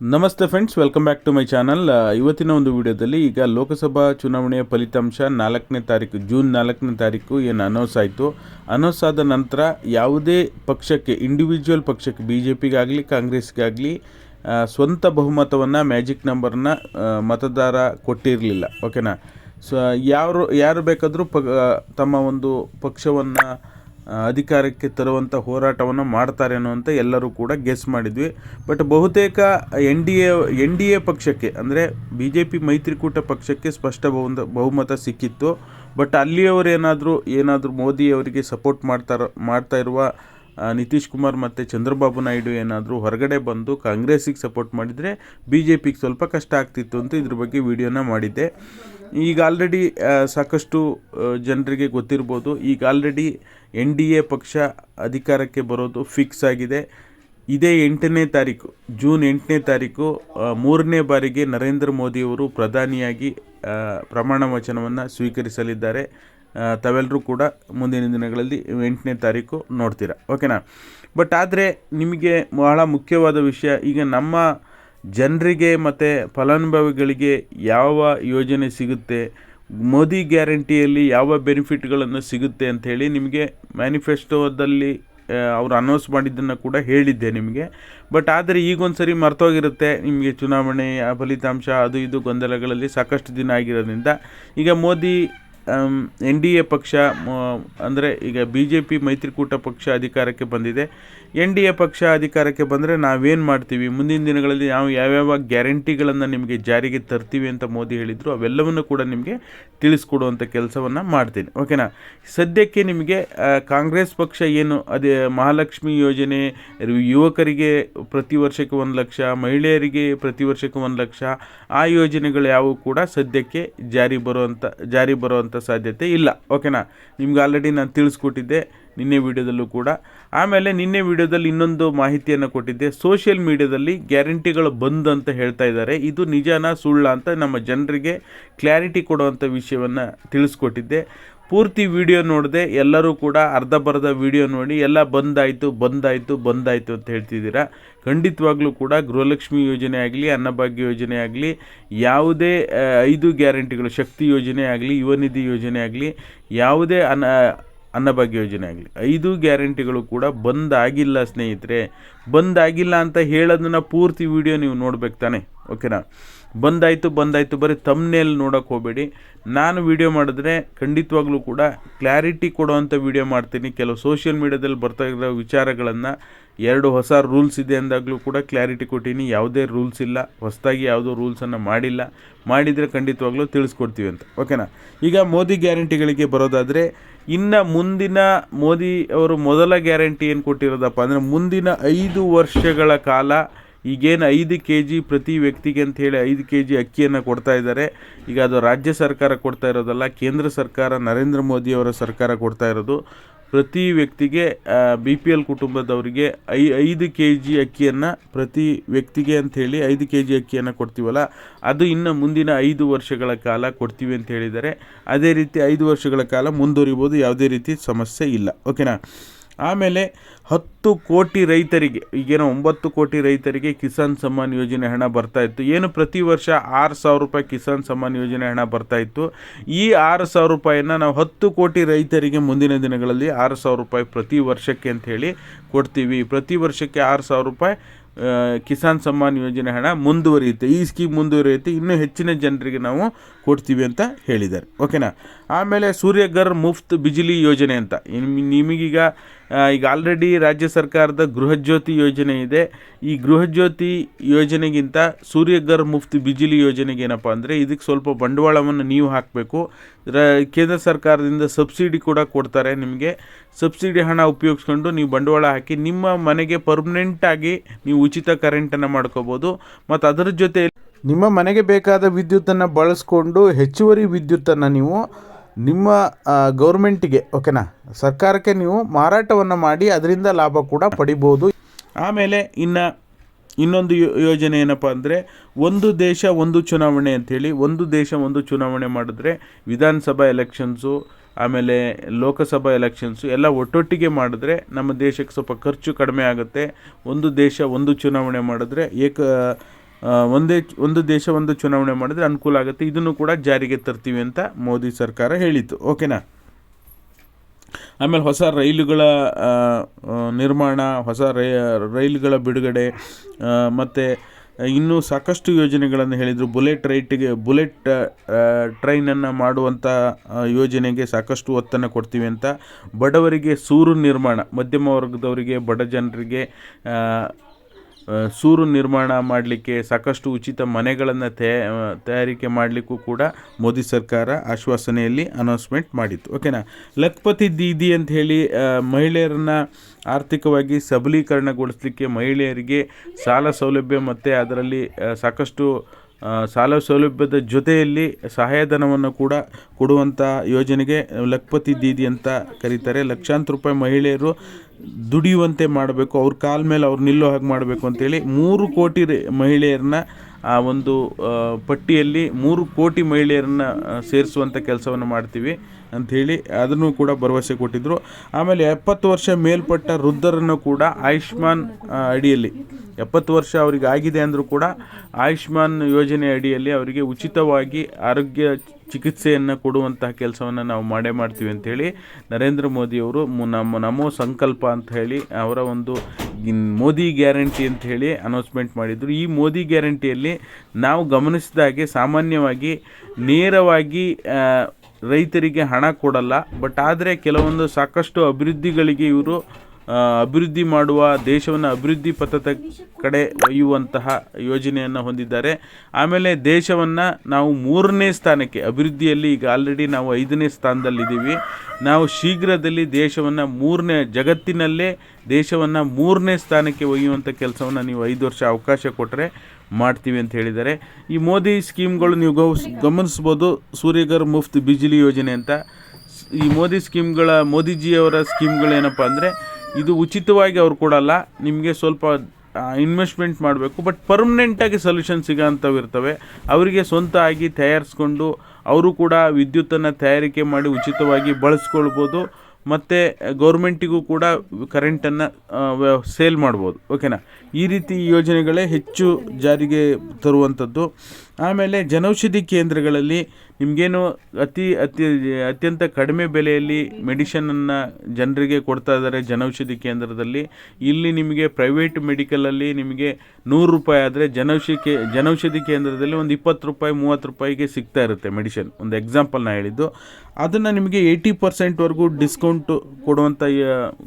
ನಮಸ್ತೆ friends welcome back to my channel ಇವತ್ತಿನ ಒಂದು ವಿಡಿಯೋದಲ್ಲಿ ಈಗ ಲೋಕಸಭಾ ಚುನಾವಣೆಯ ಫಲಿತಾಂಶ ನಾಲ್ಕನೇ ತಾರೀಕು, ಜೂನ್ ನಾಲ್ಕನೇ ತಾರೀಕು ಏನು ಅನೌನ್ಸ್ ಆಯಿತು. ಅನೌನ್ಸ್ ಆದ ನಂತರ ಯಾವುದೇ ಪಕ್ಷಕ್ಕೆ ಇಂಡಿವಿಜುವಲ್ ಪಕ್ಷಕ್ಕೆ ಬಿ ಜೆ ಪಿಗಾಗಲಿ ಕಾಂಗ್ರೆಸ್ಗಾಗಲಿ ಸ್ವಂತ ಬಹುಮತವನ್ನು ಮ್ಯಾಜಿಕ್ ನಂಬರ್ನ ಮತದಾರ ಕೊಟ್ಟಿರಲಿಲ್ಲ ಓಕೆನಾ ಸೊ ಯಾರು ಯಾರು ಬೇಕಾದರೂ ಪ ತಮ್ಮ ಒಂದು ಪಕ್ಷವನ್ನು ಅಧಿಕಾರಕ್ಕೆ ತರುವಂಥ ಹೋರಾಟವನ್ನು ಮಾಡ್ತಾರೆ ಅನ್ನುವಂಥ ಎಲ್ಲರೂ ಕೂಡ ಗೆಸ್ ಮಾಡಿದ್ವಿ. ಬಟ್ ಬಹುತೇಕ N D A, N D A ಪಕ್ಷಕ್ಕೆ, ಅಂದರೆ ಬಿ ಜೆ ಪಿ ಮೈತ್ರಿಕೂಟ ಪಕ್ಷಕ್ಕೆ ಸ್ಪಷ್ಟ ಬಹುಮತ ಬಹುಮತ ಸಿಕ್ಕಿತ್ತು. ಬಟ್ ಅಲ್ಲಿಯವರು ಏನಾದರೂ ಏನಾದರೂ ಮೋದಿ ಅವರಿಗೆ ಸಪೋರ್ಟ್ ಮಾಡ್ತಾರ, ಮಾಡ್ತಾ ಇರುವ ನಿತೀಶ್ ಕುಮಾರ್ ಮತ್ತು ಚಂದ್ರಬಾಬು ನಾಯ್ಡು ಏನಾದರೂ ಹೊರಗಡೆ ಬಂದು ಕಾಂಗ್ರೆಸ್ಸಿಗೆ ಸಪೋರ್ಟ್ ಮಾಡಿದರೆ ಬಿ ಜೆ ಪಿಗೆ ಸ್ವಲ್ಪ ಕಷ್ಟ ಆಗ್ತಿತ್ತು ಅಂತ ಇದ್ರ ಬಗ್ಗೆ ವಿಡಿಯೋನ ಮಾಡಿದ್ದೆ. ಈಗ ಆಲ್ರೆಡಿ ಸಾಕಷ್ಟು ಜನರಿಗೆ ಗೊತ್ತಿರ್ಬೋದು. ಈಗ ಆಲ್ರೆಡಿ ಎನ್ ಡಿ ಎ ಪಕ್ಷ ಅಧಿಕಾರಕ್ಕೆ ಬರೋದು ಫಿಕ್ಸ್ ಆಗಿದೆ. ಇದೇ ಎಂಟನೇ ತಾರೀಕು, ಜೂನ್ ಎಂಟನೇ ತಾರೀಕು ಮೂರನೇ ಬಾರಿಗೆ ನರೇಂದ್ರ ಮೋದಿಯವರು ಪ್ರಧಾನಿಯಾಗಿ ಪ್ರಮಾಣ ವಚನವನ್ನು ಸ್ವೀಕರಿಸಲಿದ್ದಾರೆ. ತಾವೆಲ್ಲರೂ ಕೂಡ ಮುಂದಿನ ದಿನಗಳಲ್ಲಿ ಎಂಟನೇ ತಾರೀಕು ನೋಡ್ತೀರಾ. ಓಕೆನಾ ಬಟ್ ಆದರೆ ನಿಮಗೆ ಬಹಳ ಮುಖ್ಯವಾದ ವಿಷಯ, ಈಗ ನಮ್ಮ ಜನರಿಗೆ ಮತ್ತು ಫಲಾನುಭವಿಗಳಿಗೆ ಯಾವ ಯೋಜನೆ ಸಿಗುತ್ತೆ, ಮೋದಿ ಗ್ಯಾರಂಟಿಯಲ್ಲಿ ಯಾವ ಬೆನಿಫಿಟ್ಗಳನ್ನು ಸಿಗುತ್ತೆ ಅಂಥೇಳಿ ನಿಮಗೆ ಮ್ಯಾನಿಫೆಸ್ಟೋದಲ್ಲಿ ಅವರು ಅನೌನ್ಸ್ ಮಾಡಿದ್ದನ್ನು ಕೂಡ ಹೇಳಿದ್ದೆ ನಿಮಗೆ. ಬಟ್ ಆದರೆ ಈಗೊಂದು ಸರಿ ಮರ್ತೋಗಿರುತ್ತೆ, ನಿಮಗೆ ಚುನಾವಣೆ ಆ ಫಲಿತಾಂಶ ಅದು ಇದು ಗೊಂದಲಗಳಲ್ಲಿ ಸಾಕಷ್ಟು ದಿನ ಆಗಿರೋದ್ರಿಂದ. ಈಗ ಮೋದಿ ಎನ್ ಡಿ ಎ ಪಕ್ಷ ಅಂದರೆ ಈಗ ಬಿ ಜೆ ಪಿ ಮೈತ್ರಿಕೂಟ ಪಕ್ಷ ಅಧಿಕಾರಕ್ಕೆ ಬಂದಿದೆ. ಎನ್ ಡಿ ಎ ಪಕ್ಷ ಅಧಿಕಾರಕ್ಕೆ ಬಂದರೆ ನಾವೇನು ಮಾಡ್ತೀವಿ? ಮುಂದಿನ ದಿನಗಳಲ್ಲಿ ನಾವು ಯಾವ್ಯಾವ ಗ್ಯಾರಂಟಿಗಳನ್ನು ನಿಮಗೆ ಜಾರಿಗೆ ತರ್ತೀವಿ ಅಂತ ಮೋದಿ ಹೇಳಿದರು, ಅವೆಲ್ಲವನ್ನು ಕೂಡ ನಿಮಗೆ ತಿಳಿಸ್ಕೊಡುವಂಥ ಕೆಲಸವನ್ನು ಮಾಡ್ತೀನಿ. ಓಕೆನಾ ಸದ್ಯಕ್ಕೆ ನಿಮಗೆ ಕಾಂಗ್ರೆಸ್ ಪಕ್ಷ ಏನು, ಅದೇ, ಮಹಾಲಕ್ಷ್ಮಿ ಯೋಜನೆ, ಯುವಕರಿಗೆ ಪ್ರತಿ ವರ್ಷಕ್ಕೆ ಒಂದು ಲಕ್ಷ, ಮಹಿಳೆಯರಿಗೆ ಪ್ರತಿ ವರ್ಷಕ್ಕೆ ಒಂದು ಲಕ್ಷ, ಆ ಯೋಜನೆಗಳು ಯಾವುವು ಕೂಡ ಸದ್ಯಕ್ಕೆ ಜಾರಿ ಬರುವಂಥ ಜಾರಿ ಬರುವಂಥ ಸಾಧ್ಯತೆ ಇಲ್ಲ. ಓಕೆನಾ ನಿಮ್ಗೆ ಆಲ್ರೆಡಿ ನಾನು ತಿಳಿಸ್ಕೊಟ್ಟಿದ್ದೆ. ನಿನ್ನೆ ವಿಡಿಯೋದಲ್ಲೂ ಕೂಡ. ಆಮೇಲೆ ನಿನ್ನೆ ವಿಡಿಯೋದಲ್ಲಿ ಇನ್ನೊಂದು ಮಾಹಿತಿಯನ್ನು ಕೊಟ್ಟಿದ್ದೆ. ಸೋಷಿಯಲ್ ಮೀಡಿಯಾದಲ್ಲಿ ಗ್ಯಾರಂಟಿಗಳು ಬಂದ್ ಅಂತ ಹೇಳ್ತಾ ಇದ್ದಾರೆ. ಇದು ನಿಜಾನ ಸುಳ್ಳ ಅಂತ ನಮ್ಮ ಜನರಿಗೆ ಕ್ಲಾರಿಟಿ ಕೊಡುವಂಥ ವಿಷಯವನ್ನು ತಿಳಿಸ್ಕೊಟ್ಟಿದ್ದೆ. ಪೂರ್ತಿ ವಿಡಿಯೋ ನೋಡಿದೆ ಎಲ್ಲರೂ ಕೂಡ ಅರ್ಧ ಬರ್ಧ ವಿಡಿಯೋ ನೋಡಿ ಎಲ್ಲ ಬಂದಾಯಿತು ಬಂದಾಯಿತು ಬಂದಾಯಿತು ಅಂತ ಹೇಳ್ತಿದ್ದೀರಾ. ಖಂಡಿತವಾಗ್ಲೂ ಕೂಡ ಗೃಹಲಕ್ಷ್ಮಿ ಯೋಜನೆ ಆಗಲಿ, ಅನ್ನಭಾಗ್ಯ ಯೋಜನೆ ಆಗಲಿ, ಯಾವುದೇ ಐದು ಗ್ಯಾರಂಟಿಗಳು, ಶಕ್ತಿ ಯೋಜನೆ ಆಗಲಿ ಯುವನಿಧಿ ಯೋಜನೆ ಆಗಲಿ, ಯಾವುದೇ ಅನ್ನ ಅನ್ನಭಾಗ್ಯ ಯೋಜನೆ ಆಗಲಿ, ಐದು ಗ್ಯಾರಂಟಿಗಳು ಕೂಡ ಬಂದಾಗಿಲ್ಲ ಸ್ನೇಹಿತರೆ. ಬಂದಾಗಿಲ್ಲ ಅಂತ ಹೇಳೋದನ್ನ ಪೂರ್ತಿ ವಿಡಿಯೋ ನೀವು ನೋಡ್ಬೇಕು ತಾನೆ, ಓಕೆನಾ? ಬಂದಾಯಿತು ಬಂದಾಯಿತು, ಬರೀ ತಮ್ಮನೇಲಿ ನೋಡೋಕೆ ಹೋಗಬೇಡಿ. ನಾನು ವಿಡಿಯೋ ಮಾಡಿದ್ರೆ ಖಂಡಿತವಾಗ್ಲೂ ಕೂಡ ಕ್ಲಾರಿಟಿ ಕೊಡುವಂಥ ವಿಡಿಯೋ ಮಾಡ್ತೀನಿ. ಕೆಲವು ಸೋಷಿಯಲ್ ಮೀಡ್ಯಾದಲ್ಲಿ ಬರ್ತಾ ಇರೋ ವಿಚಾರಗಳನ್ನು ಎರಡು ಹೊಸ ರೂಲ್ಸ್ ಇದೆ ಅಂದಾಗಲೂ ಕೂಡ ಕ್ಲಾರಿಟಿ ಕೊಟ್ಟೀನಿ. ಯಾವುದೇ ರೂಲ್ಸ್ ಇಲ್ಲ, ಹೊಸದಾಗಿ ಯಾವುದೋ ರೂಲ್ಸನ್ನು ಮಾಡಿಲ್ಲ. ಮಾಡಿದರೆ ಖಂಡಿತವಾಗ್ಲೂ ತಿಳಿಸ್ಕೊಡ್ತೀವಿ ಅಂತ, ಓಕೆನಾ? ಈಗ ಮೋದಿ ಗ್ಯಾರಂಟಿಗಳಿಗೆ ಬರೋದಾದರೆ ಇನ್ನು ಮುಂದಿನ ಮೋದಿ ಅವರು ಮೊದಲ ಗ್ಯಾರಂಟಿ ಏನು ಕೊಟ್ಟಿರೋದಪ್ಪ ಅಂದರೆ ಮುಂದಿನ ಐದು ವರ್ಷಗಳ ಕಾಲ ಈಗೇನು ಐದು ಕೆ ಜಿ ಪ್ರತಿ ವ್ಯಕ್ತಿಗೆ ಅಂತ ಹೇಳಿ ಐದು ಕೆ ಜಿ ಅಕ್ಕಿಯನ್ನು ಕೊಡ್ತಾ ಇದ್ದಾರೆ. ಈಗ ಅದು ರಾಜ್ಯ ಸರ್ಕಾರ ಕೊಡ್ತಾ ಇರೋದಲ್ಲ, ಕೇಂದ್ರ ಸರ್ಕಾರ ನರೇಂದ್ರ ಮೋದಿಯವರ ಸರ್ಕಾರ ಕೊಡ್ತಾ ಇರೋದು. ಪ್ರತಿ ವ್ಯಕ್ತಿಗೆ ಬಿ ಪಿ ಎಲ್ ಕುಟುಂಬದವರಿಗೆ ಐ, ಐದು ಕೆ ಜಿ ಅಕ್ಕಿಯನ್ನು ಪ್ರತಿ ವ್ಯಕ್ತಿಗೆ ಅಂಥೇಳಿ ಐದು ಕೆ ಜಿ ಅಕ್ಕಿಯನ್ನು ಕೊಡ್ತೀವಲ್ಲ, ಅದು ಇನ್ನು ಮುಂದಿನ ಐದು ವರ್ಷಗಳ ಕಾಲ ಕೊಡ್ತೀವಿ ಅಂತ ಹೇಳಿದರೆ ಅದೇ ರೀತಿ ಐದು ವರ್ಷಗಳ ಕಾಲ ಮುಂದುವರಿಬೋದು, ಯಾವುದೇ ರೀತಿ ಸಮಸ್ಯೆ ಇಲ್ಲ. ಓಕೆನಾ ಆಮೇಲೆ ಹತ್ತು ಕೋಟಿ ರೈತರಿಗೆ, ಈಗೇನೋ ಒಂಬತ್ತು ಕೋಟಿ ರೈತರಿಗೆ ಕಿಸಾನ್ ಸಮ್ಮಾನ್ ಯೋಜನೆ ಹಣ ಬರ್ತಾ ಇತ್ತು. ಏನು ಪ್ರತಿ ವರ್ಷ ಆರು ಸಾವಿರ ರೂಪಾಯಿ ಕಿಸಾನ್ ಸಮ್ಮಾನ್ ಯೋಜನೆ ಹಣ ಬರ್ತಾ ಇತ್ತು. ಈ ಆರು ಸಾವಿರ ರೂಪಾಯಿಯನ್ನು ನಾವು ಹತ್ತು ಕೋಟಿ ರೈತರಿಗೆ ಮುಂದಿನ ದಿನಗಳಲ್ಲಿ ಆರು ಸಾವಿರ ರೂಪಾಯಿ ಪ್ರತಿ ವರ್ಷಕ್ಕೆ ಅಂತ ಹೇಳಿ ಕೊಡ್ತೀವಿ. ಪ್ರತಿ ವರ್ಷಕ್ಕೆ ಆರು ಸಾವಿರ ರೂಪಾಯಿ ಕಿಸಾನ್ ಸಮ್ಮಾನ್ ಯೋಜನೆ ಹಣ ಮುಂದುವರಿಯುತ್ತೆ. ಈ ಸ್ಕೀಮ್ ಮುಂದುವರಿಯುತ್ತೆ. ಇನ್ನೂ ಹೆಚ್ಚಿನ ಜನರಿಗೆ ನಾವು ಕೊಡ್ತೀವಿ ಅಂತ ಹೇಳಿದ್ದಾರೆ. ಓಕೆನಾ? ಆಮೇಲೆ ಸೂರ್ಯಗರ್ ಮುಫ್ತ್ ಬಿಜಿಲಿ ಯೋಜನೆ ಅಂತ. ನಿಮ್- ನಿಮಗೀಗ ಈಗ ಆಲ್ರೆಡಿ ರಾಜ್ಯ ಸರ್ಕಾರದ ಗೃಹಜ್ಯೋತಿ ಯೋಜನೆ ಇದೆ. ಈ ಗೃಹಜ್ಯೋತಿ ಯೋಜನೆಗಿಂತ ಸೂರ್ಯಗರ್ ಮುಫ್ತ್ ಬಿಜಿಲಿ ಯೋಜನೆಗೆ ಏನಪ್ಪ ಅಂದರೆ ಇದಕ್ಕೆ ಸ್ವಲ್ಪ ಬಂಡವಾಳವನ್ನು ನೀವು ಹಾಕಬೇಕು. ಕೇಂದ್ರ ಸರ್ಕಾರದಿಂದ ಸಬ್ಸಿಡಿ ಕೂಡ ಕೊಡ್ತಾರೆ ನಿಮಗೆ. ಸಬ್ಸಿಡಿ ಹಣ ಉಪಯೋಗಿಸ್ಕೊಂಡು ನೀವು ಬಂಡವಾಳ ಹಾಕಿ ನಿಮ್ಮ ಮನೆಗೆ ಪರ್ಮನೆಂಟಾಗಿ ನೀವು ಉಚಿತ ಕರೆಂಟನ್ನು ಮಾಡ್ಕೋಬೋದು. ಮತ್ತು ಅದರ ಜೊತೆ ನಿಮ್ಮ ಮನೆಗೆ ಬೇಕಾದ ವಿದ್ಯುತ್ತನ್ನು ಬಳಸ್ಕೊಂಡು ಹೆಚ್ಚುವರಿ ವಿದ್ಯುತ್ತನ್ನು ನೀವು ನಿಮ್ಮ ಗೌರ್ಮೆಂಟಿಗೆ ಓಕೆನಾ ಸರ್ಕಾರಕ್ಕೆ ನೀವು ಮಾರಾಟವನ್ನು ಮಾಡಿ ಅದರಿಂದ ಲಾಭ ಕೂಡ ಪಡಿಬೋದು. ಆಮೇಲೆ ಇನ್ನು ಇನ್ನೊಂದು ಯೋಜನೆ ಏನಪ್ಪ ಅಂದರೆ ಒಂದು ದೇಶ ಒಂದು ಚುನಾವಣೆ ಅಂಥೇಳಿ ಒಂದು ದೇಶ ಒಂದು ಚುನಾವಣೆ ಮಾಡಿದ್ರೆ ವಿಧಾನಸಭಾ ಎಲೆಕ್ಷನ್ಸು ಆಮೇಲೆ ಲೋಕಸಭಾ ಎಲೆಕ್ಷನ್ಸು ಎಲ್ಲ ಒಟ್ಟೊಟ್ಟಿಗೆ ಮಾಡಿದ್ರೆ ನಮ್ಮ ದೇಶಕ್ಕೆ ಸ್ವಲ್ಪ ಖರ್ಚು ಕಡಿಮೆ ಆಗುತ್ತೆ. ಒಂದು ದೇಶ ಒಂದು ಚುನಾವಣೆ ಮಾಡಿದ್ರೆ ಏಕ ಒಂದೇ ಒಂದು ದೇಶ ಒಂದು ಚುನಾವಣೆ ಮಾಡಿದ್ರೆ ಅನುಕೂಲ ಆಗುತ್ತೆ. ಇದನ್ನು ಕೂಡ ಜಾರಿಗೆ ತರ್ತೀವಿ ಅಂತ ಮೋದಿ ಸರ್ಕಾರ ಹೇಳಿತ್ತು. ಓಕೆನಾ? ಆಮೇಲೆ ಹೊಸ ರೈಲುಗಳ ನಿರ್ಮಾಣ, ಹೊಸ ರೈ, ರೈಲುಗಳ ಬಿಡುಗಡೆ ಮತ್ತು ಇನ್ನೂ ಸಾಕಷ್ಟು ಯೋಜನೆಗಳನ್ನು ಹೇಳಿದರು. ಬುಲೆಟ್ ರೈಟಿಗೆ, ಬುಲೆಟ್ ಟ್ರೈನನ್ನು ಮಾಡುವಂಥ ಯೋಜನೆಗೆ ಸಾಕಷ್ಟು ಒತ್ತನ್ನು ಕೊಡ್ತೀವಿ ಅಂತ ಬಡವರಿಗೆ ಸೂರು ನಿರ್ಮಾಣ, ಮಧ್ಯಮ ವರ್ಗದವರಿಗೆ, ಬಡ ಜನರಿಗೆ ಸೂರು ನಿರ್ಮಾಣ ಮಾಡಲಿಕ್ಕೆ ಸಾಕಷ್ಟು ಉಚಿತ ಮನೆಗಳನ್ನು ತಯಾರಿಕೆ ಮಾಡಲಿಕ್ಕೂ ಕೂಡ ಮೋದಿ ಸರ್ಕಾರ ಆಶ್ವಾಸನೆಯಲ್ಲಿ ಅನೌನ್ಸ್ಮೆಂಟ್ ಮಾಡಿತ್ತು. ಓಕೆನಾ ಲಖ್ಪತಿ ದೀದಿ ಅಂತ ಹೇಳಿ ಮಹಿಳೆಯರನ್ನ ಆರ್ಥಿಕವಾಗಿ ಸಬಲೀಕರಣಗೊಳಿಸಲಿಕ್ಕೆ ಮಹಿಳೆಯರಿಗೆ ಸಾಲ ಸೌಲಭ್ಯ ಮತ್ತು ಅದರಲ್ಲಿ ಸಾಕಷ್ಟು ಸಾಲ ಸೌಲಭ್ಯದ ಜೊತೆಯಲ್ಲಿ ಸಹಾಯಧನವನ್ನು ಕೂಡ ಕೊಡುವಂಥ ಯೋಜನೆಗೆ ಲಖ್ಪತಿ ದೀದಿ ಅಂತ ಕರೀತಾರೆ. ಲಕ್ಷಾಂತರ ರೂಪಾಯಿ ಮಹಿಳೆಯರು ದುಡಿಯುವಂತೆ ಮಾಡಬೇಕು. ಅವ್ರ ಕಾಲ ಮೇಲೆ ಅವ್ರು ನಿಲ್ಲೋ ಹಾಗೆ ಮಾಡಬೇಕು ಅಂತೇಳಿ ಮೂರು ಕೋಟಿ ಮಹಿಳೆಯರನ್ನ ಆ ಒಂದು ಪಟ್ಟಿಯಲ್ಲಿ ಮೂರು ಕೋಟಿ ಮಹಿಳೆಯರನ್ನ ಸೇರಿಸುವಂಥ ಕೆಲಸವನ್ನು ಮಾಡ್ತೀವಿ. ಅಂಥೇಳಿ ಅದನ್ನು ಕೂಡ ಭರವಸೆ ಕೊಟ್ಟಿದ್ದರು ಆಮೇಲೆ ಎಪ್ಪತ್ತು ವರ್ಷ ಮೇಲ್ಪಟ್ಟ ವೃದ್ಧರನ್ನು ಕೂಡ ಆಯುಷ್ಮಾನ್ ಅಡಿಯಲ್ಲಿ, ಎಪ್ಪತ್ತು ವರ್ಷ ಅವರಿಗೆ ಆಗಿದೆ ಅಂದರೂ ಕೂಡ ಆಯುಷ್ಮಾನ್ ಯೋಜನೆ ಅಡಿಯಲ್ಲಿ ಅವರಿಗೆ ಉಚಿತವಾಗಿ ಆರೋಗ್ಯ ಚಿಕಿತ್ಸೆಯನ್ನು ಕೊಡುವಂತಹ ಕೆಲಸವನ್ನು ನಾವು ಮಾಡೇ ಮಾಡ್ತೀವಿ ಅಂಥೇಳಿ ನರೇಂದ್ರ ಮೋದಿಯವರು ನಮ್ಮ, ನಮೋ ಸಂಕಲ್ಪ ಅಂತ ಹೇಳಿ ಅವರ ಒಂದು ಮೋದಿ ಗ್ಯಾರಂಟಿ ಅಂತ ಹೇಳಿ ಅನೌನ್ಸ್ಮೆಂಟ್ ಮಾಡಿದರು. ಈ ಮೋದಿ ಗ್ಯಾರಂಟಿಯಲ್ಲಿ ನಾವು ಗಮನಿಸಿದಾಗೆ ಸಾಮಾನ್ಯವಾಗಿ ನೇರವಾಗಿ ರೈತರಿಗೆ ಹಣ ಕೊಡಲ್ಲ ಬಟ್ ಆದರೆ ಕೆಲವೊಂದು ಸಾಕಷ್ಟು ಅಭಿವೃದ್ಧಿಗಳಿಗೆ ಇವರು ಅಭಿವೃದ್ಧಿ ಮಾಡುವ ದೇಶವನ್ನು ಅಭಿವೃದ್ಧಿ ಪಥದ ಕಡೆ ಒಯ್ಯುವಂತಹ ಯೋಜನೆಯನ್ನು ಹೊಂದಿದ್ದಾರೆ. ಆಮೇಲೆ ದೇಶವನ್ನು ನಾವು ಮೂರನೇ ಸ್ಥಾನಕ್ಕೆ, ಅಭಿವೃದ್ಧಿಯಲ್ಲಿ ಈಗ ಆಲ್ರೆಡಿ ನಾವು ಐದನೇ ಸ್ಥಾನದಲ್ಲಿದ್ದೀವಿ. ನಾವು ಶೀಘ್ರದಲ್ಲಿ ದೇಶವನ್ನು ಮೂರನೇ, ಜಗತ್ತಿನಲ್ಲೇ ದೇಶವನ್ನು ಮೂರನೇ ಸ್ಥಾನಕ್ಕೆ ಒಯ್ಯುವಂಥ ಕೆಲಸವನ್ನು ನೀವು ಐದು ವರ್ಷ ಅವಕಾಶ ಕೊಟ್ಟರೆ ಮಾಡ್ತೀವಿ ಅಂತ ಹೇಳಿದ್ದಾರೆ. ಈ ಮೋದಿ ಸ್ಕೀಮ್ಗಳು ನೀವು ಗೌ, ಗಮನಿಸ್ಬೋದು. ಸೂರ್ಯಗರ್ ಮುಫ್ತ್ ಬಿಜಿಲಿ ಯೋಜನೆ ಅಂತ. ಈ ಮೋದಿ ಸ್ಕೀಮ್ಗಳ, ಮೋದಿಜಿಯವರ ಸ್ಕೀಮ್ಗಳೇನಪ್ಪ ಅಂದರೆ, ಇದು ಉಚಿತವಾಗಿ ಅವ್ರು ಕೊಡಲ್ಲ. ನಿಮಗೆ ಸ್ವಲ್ಪ ಇನ್ವೆಸ್ಟ್ಮೆಂಟ್ ಮಾಡಬೇಕು. ಬಟ್ ಪರ್ಮನೆಂಟಾಗಿ ಸೊಲ್ಯೂಷನ್ ಸಿಗೋಂಥವು ಇರ್ತವೆ. ಅವರಿಗೆ ಸ್ವಂತ ಆಗಿ ತಯಾರಿಸ್ಕೊಂಡು, ಅವರು ಕೂಡ ವಿದ್ಯುತ್ತನ್ನು ತಯಾರಿಕೆ ಮಾಡಿ ಉಚಿತವಾಗಿ ಬಳಸ್ಕೊಳ್ಬೋದು. ಮತ್ತು ಗೌರ್ಮೆಂಟಿಗೂ ಕೂಡ ಕರೆಂಟನ್ನು ಸೇಲ್ ಮಾಡ್ಬೋದು. ಓಕೆನಾ ಈ ರೀತಿ ಯೋಜನೆಗಳೇ ಹೆಚ್ಚು ಜಾರಿಗೆ ತರುವಂಥದ್ದು. ಆಮೇಲೆ ಜನೌಷಧಿ ಕೇಂದ್ರಗಳಲ್ಲಿ ನಿಮಗೇನು ಅತಿ ಅತಿ, ಅತ್ಯಂತ ಕಡಿಮೆ ಬೆಲೆಯಲ್ಲಿ ಮೆಡಿಷನನ್ನು ಜನರಿಗೆ ಕೊಡ್ತಾ ಇದ್ದಾರೆ ಜನೌಷಧಿ ಕೇಂದ್ರದಲ್ಲಿ. ಇಲ್ಲಿ ನಿಮಗೆ ಪ್ರೈವೇಟ್ ಮೆಡಿಕಲಲ್ಲಿ ನಿಮಗೆ ನೂರು ರೂಪಾಯಿ ಆದರೆ ಜನೌಷಧಿ ಜನೌಷಧಿ ಕೇಂದ್ರದಲ್ಲಿ ಒಂದು ಇಪ್ಪತ್ತು ರೂಪಾಯಿ, ಮೂವತ್ತು ರೂಪಾಯಿಗೆ ಸಿಗ್ತಾ ಇರುತ್ತೆ ಮೆಡಿಷನ್. ಒಂದು ಎಕ್ಸಾಂಪಲ್ ನಾನು ಹೇಳಿದ್ದು. ಅದನ್ನು ನಿಮಗೆ ಏಯ್ಟಿ ಪರ್ಸೆಂಟ್ವರೆಗೂ ಡಿಸ್ಕೌಂಟು ಕೊಡುವಂಥ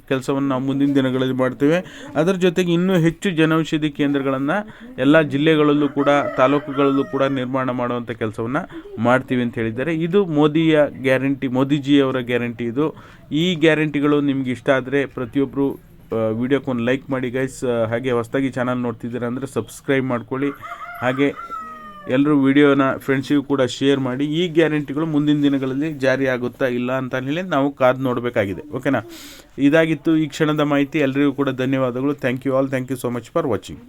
ಕೆಲಸವನ್ನು ನಾವು ಮುಂದಿನ ದಿನಗಳಲ್ಲಿ ಮಾಡ್ತೇವೆ. ಅದರ ಜೊತೆಗೆ ಇನ್ನೂ ಹೆಚ್ಚು ಜನೌಷಧಿ ಕೇಂದ್ರಗಳನ್ನು ಎಲ್ಲ ಜಿಲ್ಲೆಗಳಲ್ಲೂ ಕೂಡ, ತಾಲೂಕುಗಳಲ್ಲೂ ಕೂಡ ನಿರ್ಮಾಣ ಮಾಡುವಂಥ ಕೆಲಸವನ್ನು ಮಾಡ್ತೀವಿ ಅಂತ ಹೇಳಿದ್ದಾರೆ. ಇದು ಮೋದಿಯ ಗ್ಯಾರಂಟಿ, ಮೋದಿಜಿಯವರ ಗ್ಯಾರಂಟಿ ಇದು. ಈ ಗ್ಯಾರಂಟಿಗಳು ನಿಮ್ಗೆ ಇಷ್ಟ ಆದರೆ ಪ್ರತಿಯೊಬ್ಬರು ವಿಡಿಯೋಕ್ಕೊಂದು ಲೈಕ್ ಮಾಡಿ ಗೈಸ್ ಹಾಗೆ ಹೊಸದಾಗಿ ಚಾನಲ್ ನೋಡ್ತಿದ್ದೀರಾ ಅಂದರೆ ಸಬ್ಸ್ಕ್ರೈಬ್ ಮಾಡ್ಕೊಳ್ಳಿ. ಹಾಗೆ ಎಲ್ಲರೂ ವಿಡಿಯೋನ ಫ್ರೆಂಡ್ಸಿಗೂ ಕೂಡ ಶೇರ್ ಮಾಡಿ. ಈ ಗ್ಯಾರಂಟಿಗಳು ಮುಂದಿನ ದಿನಗಳಲ್ಲಿ ಜಾರಿ ಆಗುತ್ತಾ ಇಲ್ಲ ಅಂತ ಹೇಳಿ ನಾವು ಕಾದು ನೋಡಬೇಕಾಗಿದೆ. ಓಕೆನಾ ಇದಾಗಿತ್ತು ಈ ಕ್ಷಣದ ಮಾಹಿತಿ. ಎಲ್ಲರಿಗೂ ಕೂಡ ಧನ್ಯವಾದಗಳು. Thank you all thank you so much for watching